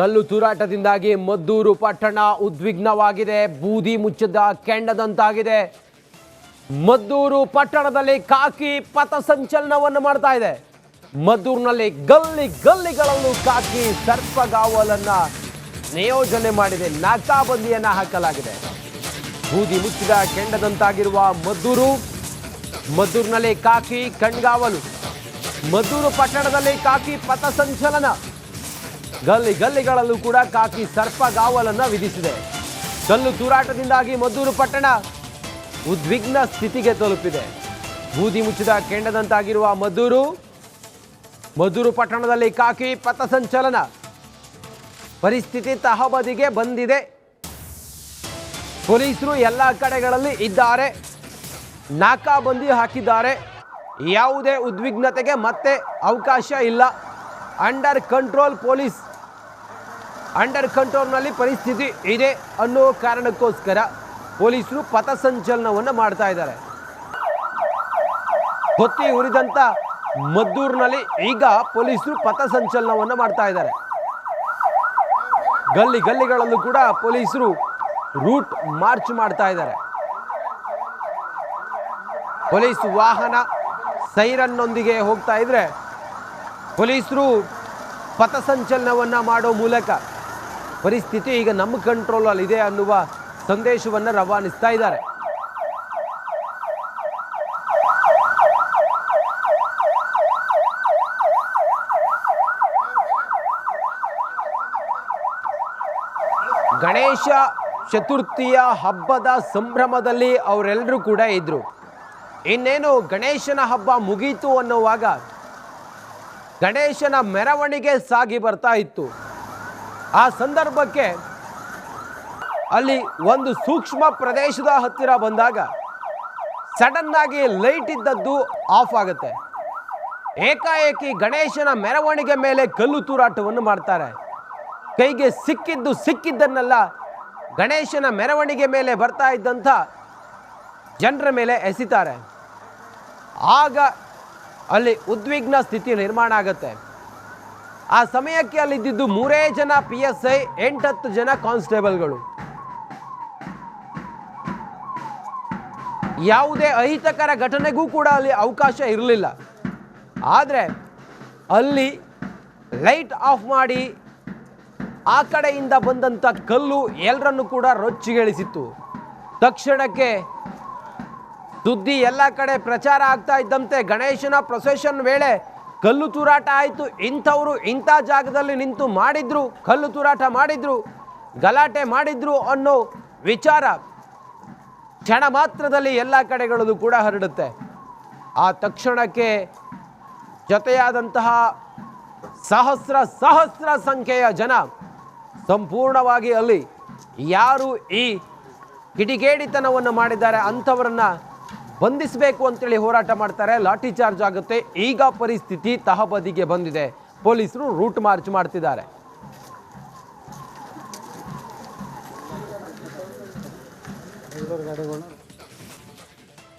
ಕಲ್ಲು ತೂರಾಟದಿಂದಾಗಿ ಮದ್ದೂರು ಪಟ್ಟಣ ಉದ್ವಿಗ್ನವಾಗಿದೆ. ಬೂದಿ ಮುಚ್ಚದ ಕೆಂಡದಂತಾಗಿದೆ. ಮದ್ದೂರು ಪಟ್ಟಣದಲ್ಲಿ ಕಾಕಿ ಪಥಸಂಚಲನವನ್ನು ಮಾಡ್ತಾ ಇದೆ. ಮದ್ದೂರಿನಲ್ಲಿ ಗಲ್ಲಿ ಗಲ್ಲಿಗಳಲ್ಲೂ ಕಾಕಿ ಸರ್ಪಗಾವಲನ್ನ ನಿಯೋಜನೆ ಮಾಡಿದೆ. ನಾಕಾಬಂದಿಯನ್ನ ಹಾಕಲಾಗಿದೆ. ಬೂದಿ ಮುಚ್ಚಿದ ಕೆಂಡದಂತಾಗಿರುವ ಮದ್ದೂರು, ಮದ್ದೂರಿನಲ್ಲಿ ಕಾಕಿ ಕಣ್ಗಾವಲು. ಮದ್ದೂರು ಪಟ್ಟಣದಲ್ಲಿ ಕಾಕಿ ಪಥಸಂಚಲನ ಗಲ್ಲಿ ಗಲ್ಲಿಗಳಲ್ಲೂ ಕೂಡ ಕಾಕಿ ಸರ್ಪಗಾವಲನ್ನು ವಿಧಿಸಿದೆ. ಕಲ್ಲು ತೂರಾಟದಿಂದಾಗಿ ಮದ್ದೂರು ಪಟ್ಟಣ ಉದ್ವಿಗ್ನ ಸ್ಥಿತಿಗೆ ತಲುಪಿದೆ. ಬೂದಿ ಮುಚ್ಚಿದ ಕೆಂಡದಂತಾಗಿರುವ ಮದ್ದೂರು ಮದ್ದೂರು ಪಟ್ಟಣದಲ್ಲಿ ಕಾಕಿ ಪಥಸಂಚಲನ ಪರಿಸ್ಥಿತಿ ತಹಬದಿಗೆ ಬಂದಿದೆ. ಪೊಲೀಸರು ಎಲ್ಲ ಕಡೆಗಳಲ್ಲಿ ಇದ್ದಾರೆ. ನಾಕಾಬಂದಿ ಹಾಕಿದ್ದಾರೆ. ಯಾವುದೇ ಉದ್ವಿಗ್ನತೆಗೆ ಮತ್ತೆ ಅವಕಾಶ ಇಲ್ಲ. ಅಂಡರ್ ಕಂಟ್ರೋಲ್ ಪೊಲೀಸ್ ಅಂಡರ್ ಕಂಟ್ರೋಲ್ನಲ್ಲಿ ಪರಿಸ್ಥಿತಿ ಇದೆ ಅನ್ನೋ ಕಾರಣಕ್ಕೋಸ್ಕರ ಪೊಲೀಸರು ಪಥಸಂಚಲನವನ್ನು ಮಾಡ್ತಾ ಇದ್ದಾರೆ. ಹೊತ್ತಿ ಉರಿದಂಥ ಮದ್ದೂರಿನಲ್ಲಿ ಈಗ ಪೊಲೀಸರು ಪಥಸಂಚಲನವನ್ನು ಮಾಡ್ತಾ ಇದ್ದಾರೆ. ಗಲ್ಲಿ ಗಲ್ಲಿಗಳಲ್ಲೂ ಕೂಡ ಪೊಲೀಸರು ರೂಟ್ ಮಾರ್ಚ್ ಮಾಡ್ತಾ ಇದ್ದಾರೆ. ಪೊಲೀಸ್ ವಾಹನ ಸೈರನ್ನೊಂದಿಗೆ ಹೋಗ್ತಾ ಇದ್ರೆ ಪೊಲೀಸರು ಪಥಸಂಚಲನವನ್ನು ಮಾಡೋ ಮೂಲಕ ಪರಿಸ್ಥಿತಿ ಈಗ ನಮ್ಮ ಕಂಟ್ರೋಲಲ್ಲಿ ಇದೆ ಅನ್ನುವ ಸಂದೇಶವನ್ನು ರವಾನಿಸ್ತಾ ಇದ್ದಾರೆ. ಗಣೇಶ ಚತುರ್ಥಿಯ ಹಬ್ಬದ ಸಂಭ್ರಮದಲ್ಲಿ ಅವರೆಲ್ಲರೂ ಕೂಡ ಇದ್ರು. ಇನ್ನೇನು ಗಣೇಶನ ಹಬ್ಬ ಮುಗೀತು ಅನ್ನುವಾಗ ಗಣೇಶನ ಮೆರವಣಿಗೆ ಸಾಗಿ ಬರ್ತಾ ಇತ್ತು. ಆ ಸಂದರ್ಭಕ್ಕೆ ಅಲ್ಲಿ ಒಂದು ಸೂಕ್ಷ್ಮ ಪ್ರದೇಶದ ಹತ್ತಿರ ಬಂದಾಗ ಸಡನ್ನಾಗಿ ಲೈಟ್ ಇದ್ದದ್ದು ಆಫ್ ಆಗುತ್ತೆ. ಏಕಾಏಕಿ ಗಣೇಶನ ಮೆರವಣಿಗೆ ಮೇಲೆ ಕಲ್ಲು ತೂರಾಟವನ್ನು ಮಾಡ್ತಾರೆ. ಕೈಗೆ ಸಿಕ್ಕಿದ್ದು ಸಿಕ್ಕಿದ್ದನ್ನೆಲ್ಲ ಗಣೇಶನ ಮೆರವಣಿಗೆ ಮೇಲೆ ಬರ್ತಾ ಇದ್ದಂಥ ಜನರ ಮೇಲೆ ಎಸಿತಾರೆ. ಆಗ ಅಲ್ಲಿ ಉದ್ವಿಗ್ನ ಸ್ಥಿತಿ ನಿರ್ಮಾಣ ಆಗುತ್ತೆ. ಆ ಸಮಯಕ್ಕೆ ಅಲ್ಲಿದ್ದಿದ್ದು ಮೂರೇ ಜನ ಪಿ ಎಸ್ ಐ ಎಂಟತ್ತು ಜನ ಕಾನ್ಸ್ಟೇಬಲ್ಗಳು. ಯಾವುದೇ ಅಹಿತಕರ ಘಟನೆಗೂ ಕೂಡ ಅಲ್ಲಿ ಅವಕಾಶ ಇರಲಿಲ್ಲ. ಆದರೆ ಅಲ್ಲಿ ಲೈಟ್ ಆಫ್ ಮಾಡಿ ಆ ಕಡೆಯಿಂದ ಬಂದಂಥ ಕಲ್ಲು ಎಲ್ಲರನ್ನು ಕೂಡ ರೊಚ್ಚಿಗೆಳಿಸಿತ್ತು. ತಕ್ಷಣಕ್ಕೆ ಸುದ್ದಿ ಎಲ್ಲ ಕಡೆ ಪ್ರಚಾರ ಆಗ್ತಾ ಇದ್ದಂತೆ ಗಣೇಶನ ಪ್ರೊಸೆಷನ್ ವೇಳೆ ಕಲ್ಲು ತೂರಾಟ ಆಯಿತು, ಇಂಥವರು ಇಂಥ ಜಾಗದಲ್ಲಿ ನಿಂತು ಮಾಡಿದ್ರು, ಕಲ್ಲು ತೂರಾಟ ಮಾಡಿದ್ರು, ಗಲಾಟೆ ಮಾಡಿದ್ರು ಅನ್ನೋ ವಿಚಾರ ಕ್ಷಣ ಮಾತ್ರದಲ್ಲಿ ಎಲ್ಲ ಕಡೆಗಳಲ್ಲೂ ಕೂಡ ಹರಡುತ್ತೆ. ಆ ತಕ್ಷಣಕ್ಕೆ ಜೊತೆಯಾದಂತಹ ಸಹಸ್ರ ಸಹಸ್ರ ಸಂಖ್ಯೆಯ ಜನ ಸಂಪೂರ್ಣವಾಗಿ ಅಲ್ಲಿ ಯಾರು ಈ ಕಿಡಿಗೇಡಿತನವನ್ನು ಮಾಡಿದ್ದಾರೆ ಅಂಥವರನ್ನ ಬಂಧಿಸಬೇಕು ಅಂತೇಳಿ ಹೋರಾಟ ಮಾಡ್ತಾರೆ, ಲಾಠಿ ಚಾರ್ಜ್ ಆಗುತ್ತೆ. ಈಗ ಪರಿಸ್ಥಿತಿ ತಹಬದಿಗೆ ಬಂದಿದೆ. ಪೊಲೀಸರು ರೂಟ್ ಮಾರ್ಚ್ ಮಾಡ್ತಿದ್ದಾರೆ.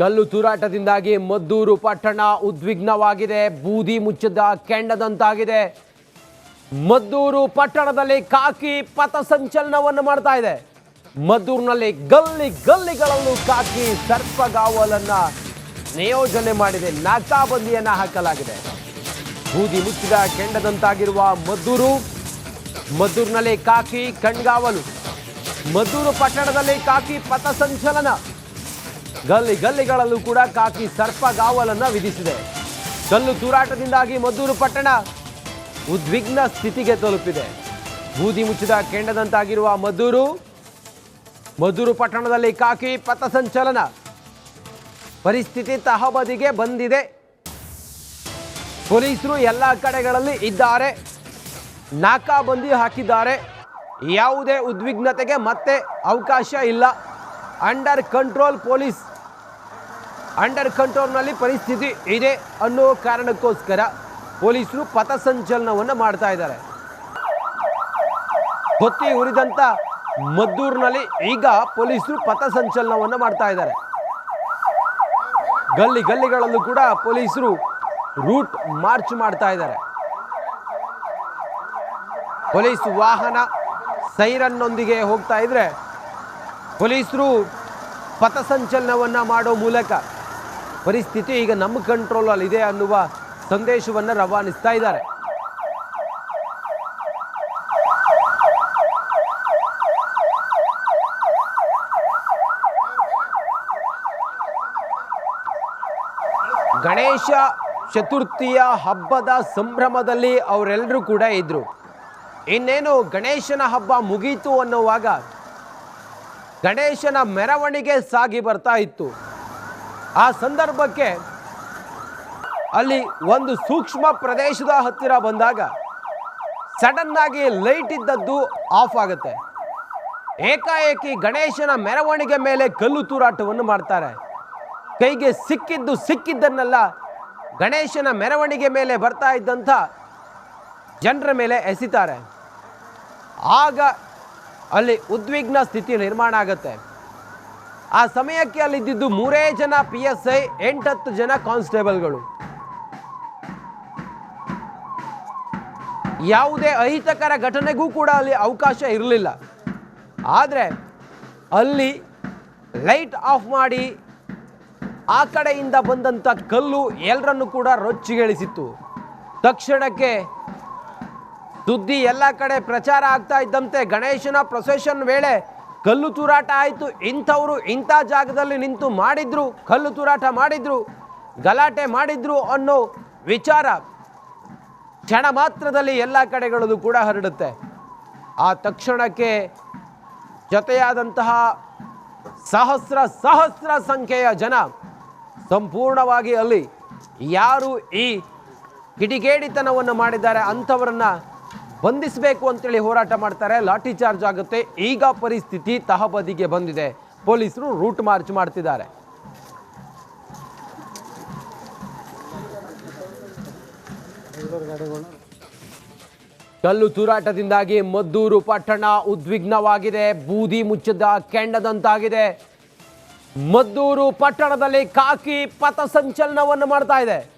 ಕಲ್ಲು ತೂರಾಟದಿಂದಾಗಿ ಮದ್ದೂರು ಪಟ್ಟಣ ಉದ್ವಿಗ್ನವಾಗಿದೆ. ಬೂದಿ ಮುಚ್ಚದ ಕೆಂಡದಂತಾಗಿದೆ. ಮದ್ದೂರು ಪಟ್ಟಣದಲ್ಲಿ ಕಾಕಿ ಪಥಸಂಚಲನವನ್ನು ಮಾಡ್ತಾ ಇದೆ. ಮದ್ದೂರಿನಲ್ಲಿ ಗಲ್ಲಿ ಗಲ್ಲಿಗಳಲ್ಲೂ ಕಾಕಿ ಸರ್ಪಗಾವಲನ್ನ ನಿಯೋಜನೆ ಮಾಡಿದೆ. ನಾಕಾಬಂದಿಯನ್ನ ಹಾಕಲಾಗಿದೆ. ಬೂದಿ ಮುಚ್ಚಿದ ಕೆಂಡದಂತಾಗಿರುವ ಮದ್ದೂರು, ಮದ್ದೂರಿನಲ್ಲಿ ಕಾಕಿ ಕಣ್ಗಾವಲು, ಮದ್ದೂರು ಪಟ್ಟಣದಲ್ಲಿ ಕಾಕಿ ಪಥಸಂಚಲನ ಗಲ್ಲಿ ಗಲ್ಲಿಗಳಲ್ಲೂ ಕೂಡ ಕಾಕಿ ಸರ್ಪಗಾವಲನ್ನ ವಿಧಿಸಿದೆ. ಕಲ್ಲು ತೂರಾಟದಿಂದಾಗಿ ಮದ್ದೂರು ಪಟ್ಟಣ ಉದ್ವಿಗ್ನ ಸ್ಥಿತಿಗೆ ತಲುಪಿದೆ. ಬೂದಿ ಮುಚ್ಚಿದ ಕೆಂಡದಂತಾಗಿರುವ ಮದ್ದೂರು ಮದ್ದೂರು ಪಟ್ಟಣದಲ್ಲಿ ಕಾಕಿ ಪಥಸಂಚಲನ ಪರಿಸ್ಥಿತಿ ತಹಬದಿಗೆ ಬಂದಿದೆ. ಪೊಲೀಸರು ಎಲ್ಲ ಕಡೆಗಳಲ್ಲಿ ಇದ್ದಾರೆ. ನಾಕಾಬಂದಿ ಹಾಕಿದ್ದಾರೆ. ಯಾವುದೇ ಉದ್ವಿಗ್ನತೆಗೆ ಮತ್ತೆ ಅವಕಾಶ ಇಲ್ಲ. Under control police. ಅಂಡರ್ ಕಂಟ್ರೋಲ್ನಲ್ಲಿ ಪರಿಸ್ಥಿತಿ ಇದೆ ಅನ್ನೋ ಕಾರಣಕ್ಕೋಸ್ಕರ ಪೊಲೀಸರು ಪಥಸಂಚಲನವನ್ನು ಮಾಡ್ತಾ ಇದ್ದಾರೆ. ಹೊತ್ತಿ ಉರಿದಂತ ಮದ್ದೂರಿನಲ್ಲಿ ಈಗ ಪೊಲೀಸರು ಪಥಸಂಚಲನವನ್ನು ಮಾಡ್ತಾ ಇದ್ದಾರೆ. ಗಲ್ಲಿ ಗಲ್ಲಿಗಳಲ್ಲೂ ಕೂಡ ಪೊಲೀಸರು ರೂಟ್ ಮಾರ್ಚ್ ಮಾಡ್ತಾ ಇದ್ದಾರೆ. ಪೊಲೀಸ್ ವಾಹನ ಸೈರನ್ನೊಂದಿಗೆ ಹೋಗ್ತಾ ಇದ್ರೆ ಪೊಲೀಸರು ಪಥಸಂಚಲನವನ್ನು ಮಾಡೋ ಮೂಲಕ ಪರಿಸ್ಥಿತಿ ಈಗ ನಮ್ಮ ಕಂಟ್ರೋಲಲ್ಲಿದೆ ಅನ್ನುವ ಸಂದೇಶವನ್ನು ರವಾನಿಸ್ತಾ ಇದ್ದಾರೆ. ಗಣೇಶ ಚತುರ್ಥಿಯ ಹಬ್ಬದ ಸಂಭ್ರಮದಲ್ಲಿ ಅವರೆಲ್ಲರೂ ಕೂಡ ಇದ್ದರು ಇನ್ನೇನು ಗಣೇಶನ ಹಬ್ಬ ಮುಗೀತು ಅನ್ನುವಾಗ ಗಣೇಶನ ಮೆರವಣಿಗೆ ಸಾಗಿ ಬರ್ತಾ ಇತ್ತು. ಆ ಸಂದರ್ಭಕ್ಕೆ ಅಲ್ಲಿ ಒಂದು ಸೂಕ್ಷ್ಮ ಪ್ರದೇಶದ ಹತ್ತಿರ ಬಂದಾಗ ಸಡನ್ ಆಗಿ ಲೈಟ್ ಇದ್ದದ್ದು ಆಫ್ ಆಗುತ್ತೆ. ಏಕಾಏಕಿ ಗಣೇಶನ ಮೆರವಣಿಗೆ ಮೇಲೆ ಕಲ್ಲು ತೂರಾಟವನ್ನು ಮಾಡ್ತಾರೆ. ಕೈಗೆ ಸಿಕ್ಕಿದ್ದು ಸಿಕ್ಕಿದ್ದನ್ನೆಲ್ಲ ಗಣೇಶನ ಮೆರವಣಿಗೆ ಮೇಲೆ ಬರ್ತಾ ಇದ್ದಂಥ ಜನರ ಮೇಲೆ ಎಸಿತಾರೆ. ಆಗ ಅಲ್ಲಿ ಉದ್ವಿಗ್ನ ಸ್ಥಿತಿ ನಿರ್ಮಾಣ ಆಗುತ್ತೆ. ಆ ಸಮಯಕ್ಕೆ ಅಲ್ಲಿದ್ದಿದ್ದು ಮೂರೇ ಜನ ಪಿ ಎಸ್ ಐ ಎಂಟತ್ತು ಜನ ಕಾನ್ಸ್ಟೇಬಲ್ಗಳು. ಯಾವುದೇ ಅಹಿತಕರ ಘಟನೆಗೂ ಕೂಡ ಅಲ್ಲಿ ಅವಕಾಶ ಇರಲಿಲ್ಲ. ಆದರೆ ಅಲ್ಲಿ ಲೈಟ್ ಆಫ್ ಮಾಡಿ ಆ ಕಡೆಯಿಂದ ಬಂದಂಥ ಕಲ್ಲು ಎಲ್ಲರನ್ನು ಕೂಡ ರೊಚ್ಚಿಗೆಳಿಸಿತ್ತು. ತಕ್ಷಣಕ್ಕೆ ಸುದ್ದಿ ಎಲ್ಲ ಕಡೆ ಪ್ರಚಾರ ಆಗ್ತಾ ಇದ್ದಂತೆ ಗಣೇಶನ ಪ್ರೊಸೆಷನ್ ವೇಳೆ ಕಲ್ಲು ತೂರಾಟ ಆಯಿತು. ಇಂಥವರು ಇಂಥ ಜಾಗದಲ್ಲಿ ನಿಂತು ಮಾಡಿದ್ರು, ಕಲ್ಲು ತೂರಾಟ ಮಾಡಿದ್ರು, ಗಲಾಟೆ ಮಾಡಿದ್ರು ಅನ್ನೋ ವಿಚಾರ ಕ್ಷಣ ಮಾತ್ರದಲ್ಲಿ ಎಲ್ಲ ಕಡೆಗಳಲ್ಲೂ ಕೂಡ ಹರಡುತ್ತೆ. ಆ ತಕ್ಷಣಕ್ಕೆ ಜೊತೆಯಾದಂತಹ ಸಹಸ್ರ ಸಹಸ್ರ ಸಂಖ್ಯೆಯ ಜನ ಸಂಪೂರ್ಣವಾಗಿ ಅಲ್ಲಿ ಯಾರು ಈ ಕಿಡಿಗೇಡಿತನವನ್ನು ಮಾಡಿದ್ದಾರೆ ಅಂಥವರನ್ನ ಬಂಧಿಸಬೇಕು ಅಂತೇಳಿ ಹೋರಾಟ ಮಾಡ್ತಾರೆ. ಲಾಠಿ ಚಾರ್ಜ್ ಆಗುತ್ತೆ. ಈಗ ಪರಿಸ್ಥಿತಿ ತಹಬದಿಗೆ ಬಂದಿದೆ. ಪೊಲೀಸರು ರೂಟ್ ಮಾರ್ಚ್ ಮಾಡ್ತಿದ್ದಾರೆ. ಕಲ್ಲು ತೂರಾಟದಿಂದಾಗಿ ಮದ್ದೂರು ಪಟ್ಟಣ ಉದ್ವಿಗ್ನವಾಗಿದೆ. ಬೂದಿ ಮುಚ್ಚದ ಕೆಂಡದಂತಾಗಿದೆ. ಮದ್ದೂರು ಪಟ್ಟಣದಲ್ಲಿ ಕಾಕಿ ಪಥಸಂಚಲನವನ್ನು ಮಾಡ್ತಾ ಇದೆ.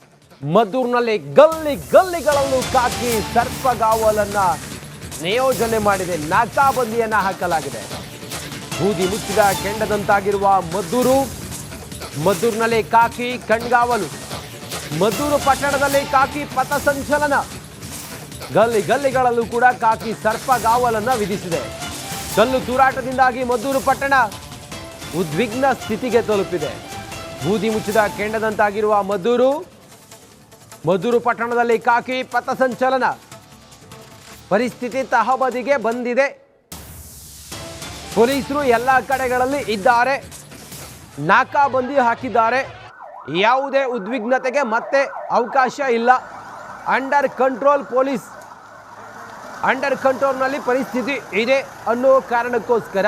ಮದ್ದೂರಿನಲ್ಲಿ ಗಲ್ಲಿ ಗಲ್ಲಿಗಳಲ್ಲೂ ಕಾಕಿ ಸರ್ಪಗಾವಲನ್ನ ನಿಯೋಜನೆ ಮಾಡಿದೆ. ನಾಕಾಬಂದಿಯನ್ನ ಹಾಕಲಾಗಿದೆ. ಬೂದಿ ಮುಚ್ಚಿದ ಕೆಂಡದಂತಾಗಿರುವ ಮದ್ದೂರು, ಮದ್ದೂರಿನಲ್ಲಿ ಕಾಕಿ ಕಣ್ಗಾವಲು, ಮದ್ದೂರು ಪಟ್ಟಣದಲ್ಲಿ ಕಾಕಿ ಪಥಸಂಚಲನ ಗಲ್ಲಿ ಗಲ್ಲಿಗಳಲ್ಲೂ ಕೂಡ ಕಾಕಿ ಸರ್ಪಗಾವಲನ್ನ ವಿಧಿಸಿದೆ. ಕಲ್ಲು ತೂರಾಟದಿಂದಾಗಿ ಮದ್ದೂರು ಪಟ್ಟಣ ಉದ್ವಿಗ್ನ ಸ್ಥಿತಿಗೆ ತಲುಪಿದೆ. ಬೂದಿ ಮುಚ್ಚಿದ ಕೆಂಡದಂತಾಗಿರುವ ಮದ್ದೂರು ಮದ್ದೂರು ಪಟ್ಟಣದಲ್ಲಿ ಕಾಕಿ ಪಥಸಂಚಲನ ಪರಿಸ್ಥಿತಿ ತಹಬದಿಗೆ ಬಂದಿದೆ. ಪೊಲೀಸರು ಎಲ್ಲ ಕಡೆಗಳಲ್ಲಿ ಇದ್ದಾರೆ. ನಾಕಾಬಂದಿ ಹಾಕಿದ್ದಾರೆ. ಯಾವುದೇ ಉದ್ವಿಗ್ನತೆಗೆ ಮತ್ತೆ ಅವಕಾಶ ಇಲ್ಲ. ಅಂಡರ್ ಕಂಟ್ರೋಲ್ ಪೊಲೀಸ್, ಅಂಡರ್ ಕಂಟ್ರೋಲ್ನಲ್ಲಿ ಪರಿಸ್ಥಿತಿ ಇದೆ ಅನ್ನೋ ಕಾರಣಕ್ಕೋಸ್ಕರ.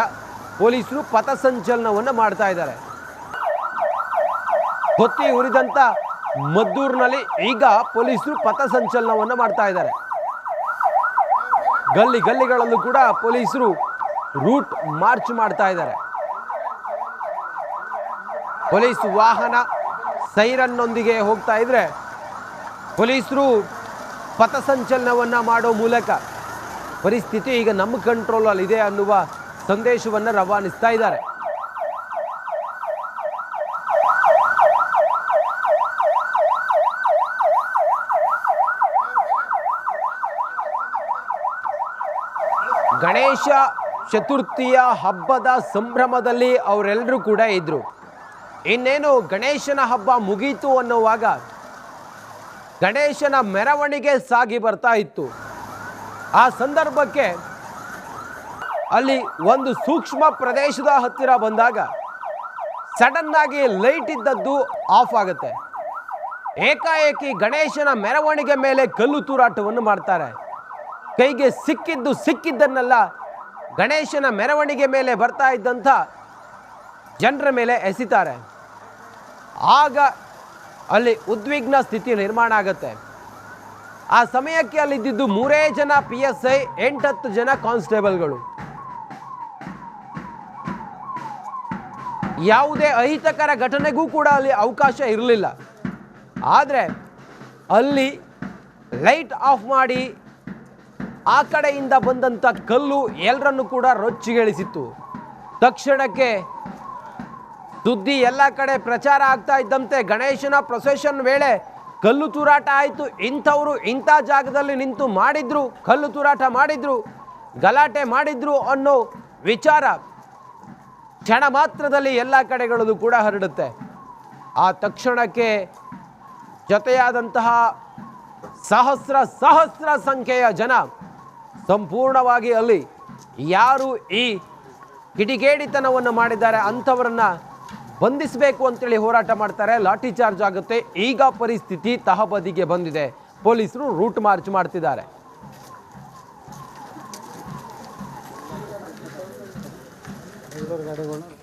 ಪೊಲೀಸರು ಪಥಸಂಚಲನವನ್ನು ಮಾಡ್ತಾ ಇದ್ದಾರೆ. ಹೊತ್ತಿ ಉರಿದಂಥ ಮದ್ದೂರಿನಲ್ಲಿ ಈಗ ಪೊಲೀಸರು ಪಥಸಂಚಲನವನ್ನು ಮಾಡ್ತಾ ಇದ್ದಾರೆ. ಗಲ್ಲಿ ಗಲ್ಲಿಗಳಲ್ಲೂ ಕೂಡ ಪೊಲೀಸರು ರೂಟ್ ಮಾರ್ಚ್ ಮಾಡ್ತಾ ಇದ್ದಾರೆ. ಪೊಲೀಸ್ ವಾಹನ ಸೈರನ್ನೊಂದಿಗೆ ಹೋಗ್ತಾ ಇದ್ರೆ ಪೊಲೀಸರು ಪಥಸಂಚಲನವನ್ನು ಮಾಡೋ ಮೂಲಕ ಪರಿಸ್ಥಿತಿ ಈಗ ನಮ್ಮ ಕಂಟ್ರೋಲಲ್ಲಿ ಇದೆ ಅನ್ನುವ ಸಂದೇಶವನ್ನು ರವಾನಿಸ್ತಾ ಇದ್ದಾರೆ. ಗಣೇಶ ಚತುರ್ಥಿಯ ಹಬ್ಬದ ಸಂಭ್ರಮದಲ್ಲಿ ಅವರೆಲ್ಲರೂ ಕೂಡ ಇದ್ದರು ಇನ್ನೇನು ಗಣೇಶನ ಹಬ್ಬ ಮುಗೀತು ಅನ್ನುವಾಗ ಗಣೇಶನ ಮೆರವಣಿಗೆ ಸಾಗಿ ಬರ್ತಾ ಇತ್ತು. ಆ ಸಂದರ್ಭಕ್ಕೆ ಅಲ್ಲಿ ಒಂದು ಸೂಕ್ಷ್ಮ ಪ್ರದೇಶದ ಹತ್ತಿರ ಬಂದಾಗ ಸಡನ್ ಆಗಿ ಲೈಟ್ ಇದ್ದದ್ದು ಆಫ್ ಆಗುತ್ತೆ. ಏಕಾಏಕಿ ಗಣೇಶನ ಮೆರವಣಿಗೆ ಮೇಲೆ ಕಲ್ಲು ತೂರಾಟವನ್ನು ಮಾಡ್ತಾರೆ. ಕೈಗೆ ಸಿಕ್ಕಿದ್ದು ಸಿಕ್ಕಿದ್ದನ್ನೆಲ್ಲ ಗಣೇಶನ ಮೆರವಣಿಗೆ ಮೇಲೆ ಬರ್ತಾ ಇದ್ದಂಥ ಜನರ ಮೇಲೆ ಎಸಿತಾರೆ. ಆಗ ಅಲ್ಲಿ ಉದ್ವಿಗ್ನ ಸ್ಥಿತಿ ನಿರ್ಮಾಣ ಆಗುತ್ತೆ. ಆ ಸಮಯಕ್ಕೆ ಅಲ್ಲಿದ್ದಿದ್ದು ಮೂರೇ ಜನ ಪಿ ಎಸ್ ಐ ಎಂಟತ್ತು ಜನ ಕಾನ್ಸ್ಟೇಬಲ್ಗಳು. ಯಾವುದೇ ಅಹಿತಕರ ಘಟನೆಗೂ ಕೂಡ ಅಲ್ಲಿ ಅವಕಾಶ ಇರಲಿಲ್ಲ. ಆದರೆ ಅಲ್ಲಿ ಲೈಟ್ ಆಫ್ ಮಾಡಿ ಆ ಕಡೆಯಿಂದ ಬಂದಂಥ ಕಲ್ಲು ಎಲ್ಲರನ್ನು ಕೂಡ ರೊಚ್ಚಿಗೆಳಿಸಿತ್ತು. ತಕ್ಷಣಕ್ಕೆ ಸುದ್ದಿ ಎಲ್ಲ ಕಡೆ ಪ್ರಚಾರ ಆಗ್ತಾ ಇದ್ದಂತೆ ಗಣೇಶನ ಪ್ರೊಸೆಷನ್ ವೇಳೆ ಕಲ್ಲು ತೂರಾಟ ಆಯಿತು. ಇಂಥವರು ಇಂಥ ಜಾಗದಲ್ಲಿ ನಿಂತು ಮಾಡಿದ್ರು, ಕಲ್ಲು ತೂರಾಟ ಮಾಡಿದ್ರು, ಗಲಾಟೆ ಮಾಡಿದ್ರು ಅನ್ನೋ ವಿಚಾರ ಕ್ಷಣ ಮಾತ್ರದಲ್ಲಿ ಎಲ್ಲ ಕಡೆಗಳಲ್ಲೂ ಕೂಡ ಹರಡುತ್ತೆ. ಆ ತಕ್ಷಣಕ್ಕೆ ಜೊತೆಯಾದಂತಹ ಸಹಸ್ರ ಸಹಸ್ರ ಸಂಖ್ಯೆಯ ಜನ ಸಂಪೂರ್ಣವಾಗಿ ಅಲ್ಲಿ ಯಾರು ಈ ಕಿಡಿಗೇಡಿತನವನ್ನು ಮಾಡಿದ್ದಾರೆ ಅಂಥವರನ್ನು ಬಂಧಿಸಬೇಕು ಅಂತೇಳಿ ಹೋರಾಟ ಮಾಡ್ತಾರೆ. ಲಾಠಿ ಚಾರ್ಜ್ ಆಗುತ್ತೆ. ಈಗ ಪರಿಸ್ಥಿತಿ ತಹಬದಿಗೆ ಬಂದಿದೆ. ಪೊಲೀಸರು ರೂಟ್ ಮಾರ್ಚ್ ಮಾಡ್ತಿದ್ದಾರೆ. गाड़ी बना